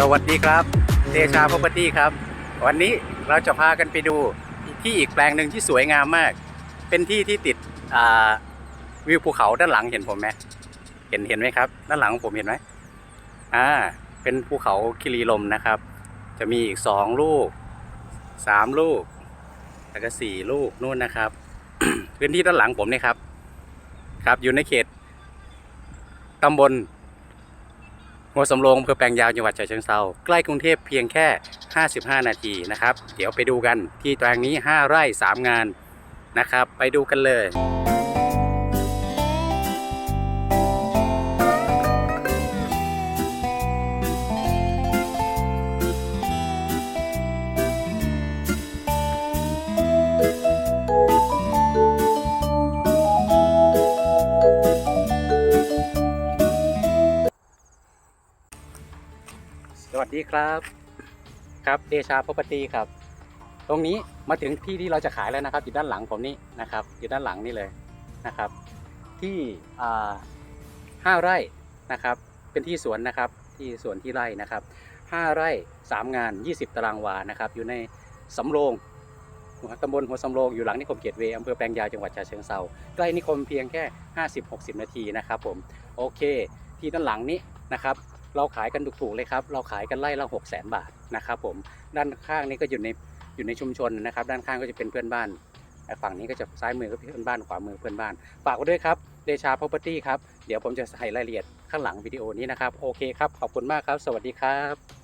สวัสดีครับเดชาพ r o p e r t y ครับ วันนี้เราจะพากันไปดูที่อีกแปลงหนึ่งที่สวยงามมาก เป็นที่ที่ติดวิวภูเขาด้านหลังเห็นผมไหมเห็นเห็นไหมครับ ด้านหลังของผมเห็นไหมอ่าเป็นภูเขาคิรีลมนะครับ จะมีอีกสองลูกสามลูกแล้วก็สี่ลูกนู่นนะครับ พื้นที่ด้านหลังผมนี่ครับ ครับอยู่ในเขตตำบล หัวสำโรงอำเภอแปลงยาวจังหวัดฉะเชิงเซาใกล้กรุงเทพเพียงแค่ 55 นาทีนะครับ เดี๋ยวไปดูกันที่แปลงนี้ 5 ไร่ 3 งานนะครับ ไปดูกันเลย วัสดีครับ ครับเดชาพ r o p e r t y ครับ ตรงนี้มาถึงที่ที่เราจะขายแล้วนะครับอยู่ด้านหลังผมนี่นะครับอยู่ด้านหลังนี่เลยนะครับ ที่ห้าไร่นะครับ เป็นที่สวนนะครับที่สวนที่ไร่นะครับห้าไร่สามงาน 20 ตารางวานะครับ อยู่ในสำโรงหัวตำบลหัวสำโรงอยู่หลังนิคมเกียรติเวอำเภอแปลงยาวจังหวัดฉะเชิงเซาใกล้นิคมเพียงแค่ 50-60 นาทีนะครับผมโอเค ที่ด้านหลังนี้นะครับ เราขายกันถูกๆเลยครับ เราขายกันไล่ละหกแสนบาทนะครับผม ด้านข้างนี้ก็อยู่ในอยู่ในชุมชนนะครับ ด้านข้างก็จะเป็นเพื่อนบ้านแต่ฝั่งนี้ก็จะซ้ายมือก็เพื่อนบ้านขวามือเพื่อนบ้าน ฝากไว้ด้วยครับเดชา property ครับ เดี๋ยวผมจะใส่รายละเอียดข้างหลังวิดีโอนี้นะครับ โอเคครับ ขอบคุณมากครับ สวัสดีครับ